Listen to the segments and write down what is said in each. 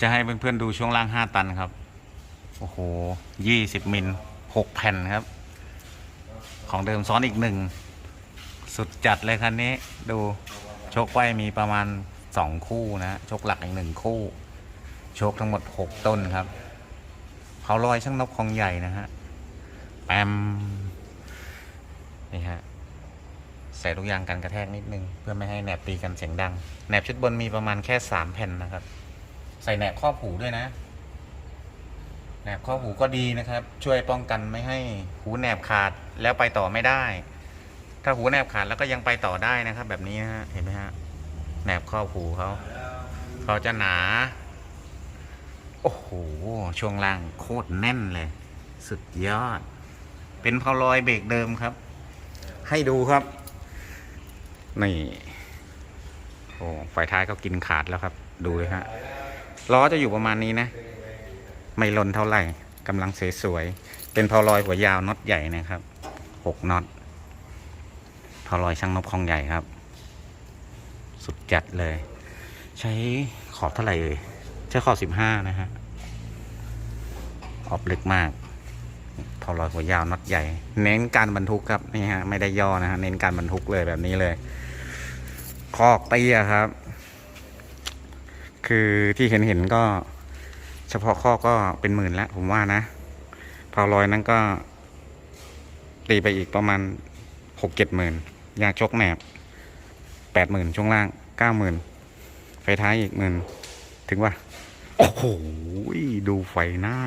จะให้เพื่อนๆดูช่วงล่าง 5 ตันครับ โอ้โหยี่สิบมิลหกแผ่นครับ ของเดิมซ้อนอีกหนึ่ง สุดจัดเลยคันนี้ ดูโชคไว้มีประมาณสองคู่นะโชคหลักอีกหนึ่งคู่ โชคทั้งหมดหกต้นครับ เขาลอยช่างนกของใหญ่นะฮะ แปม นี่ฮะ ใส่ลูกยางกันกระแทกนิดนึง เพื่อไม่ให้แหนบตีกันเสียงดัง แหนบชุดบนมีประมาณแค่สามแผ่นนะครับ ใส่แหนบครอบหูด้วยนะแหนบครอบหูก็ดีนะครับ ช่วยป้องกันไม่ให้หูแหนบขาดแล้วไปต่อไม่ได้ ถ้าหูแหนบขาดแล้วก็ยังไปต่อได้นะครับ แบบนี้นะฮะเห็นไหมฮะแหนบครอบหูเขาเขาจะหนา โอ้โหช่วงล่างโคตรแน่นเลย สุดยอด เป็นเพาลอยเบรกเดิมครับ ให้ดูครับนี่โอ้ไฟท้ายก็กินขาดแล้วครับ ดูเลยฮะ ล้อจะอยู่ประมาณนี้นะ ไม่ล้นเท่าไหร่กำลังสวยๆเป็นพาลอยหัวยาวน็อตใหญ่นะครับหกน็อตพาลอยช่างนบคลองใหญ่ครับ สุดจัดเลย ใช้ขอบเท่าไหร่เอ่ยใช้ขอบสิบห้านะฮะออบลึกมากพาลอยหัวยาวน็อตใหญ่ เน้นการบรรทุกครับนี่ฮะไม่ได้ย่อนะฮะเน้นการบรรทุกเลยแบบนี้เลย คอกเตี้ยครับ คือที่เห็นเห็นก็เฉพาะข้อก็เป็นหมื่นแล้วผมว่านะพาวลอยนั้นก็ ตีไปอีกประมาณหกเจ็ดหมื่นยาชกแหนบแปดหมื่นช่วงล่างเก้าหมื่นไฟท้ายอีกหมื่นถึงว่า โอ้โหดูไฟหน้า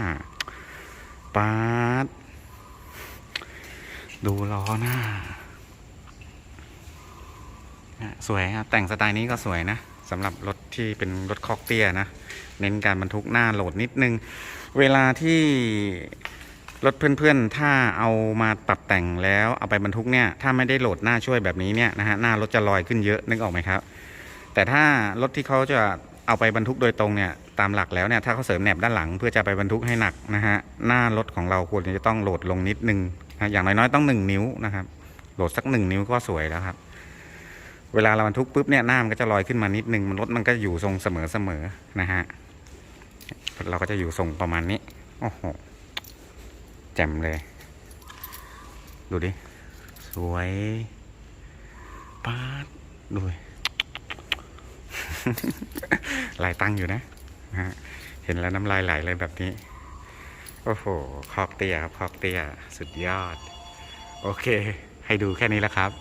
ปาดดูล้อหน้า สวยครับ แต่งสไตล์นี้ก็สวยนะ สำหรับรถที่เป็นรถคอกเตี้ยนะ เน้นการบรรทุกหน้าโหลดนิดนึง เวลาที่รถเพื่อนๆ ถ้าเอามาปรับแต่งแล้วเอาไปบรรทุกเนี่ย ถ้าไม่ได้โหลดหน้าช่วยแบบนี้เนี่ยนะฮะ หน้ารถจะลอยขึ้นเยอะนึกออกไหมครับ แต่ถ้ารถที่เขาจะเอาไปบรรทุกโดยตรงเนี่ย ตามหลักแล้วเนี่ย ถ้าเขาเสริมแหนบด้านหลังเพื่อจะไปบรรทุกให้หนักนะฮะ หน้ารถของเราควรจะต้องโหลดลงนิดนึงนะอย่างน้อยๆต้องหนึ่งนิ้วนะครับ โหลดสักหนึ่งนิ้วก็สวยแล้วครับ เวลาเราบรรทุกปุ๊บเนี่ยหน้ามันก็จะลอยขึ้นมานิดนึงมันรถมันก็อยู่ทรงเสมอๆนะฮะเราก็จะอยู่ทรงประมาณนี้โอ้โหแจ่มเลย ดูดิ สวยป๊าดดูดิลายตั้งอยู่นะฮะเห็นแล้วน้ำลายไหลเลยแบบนี้ โอ้โห คอกเตียครับ คอกเตียสุดยอด โอเค ให้ดูแค่นี้แล้วครับ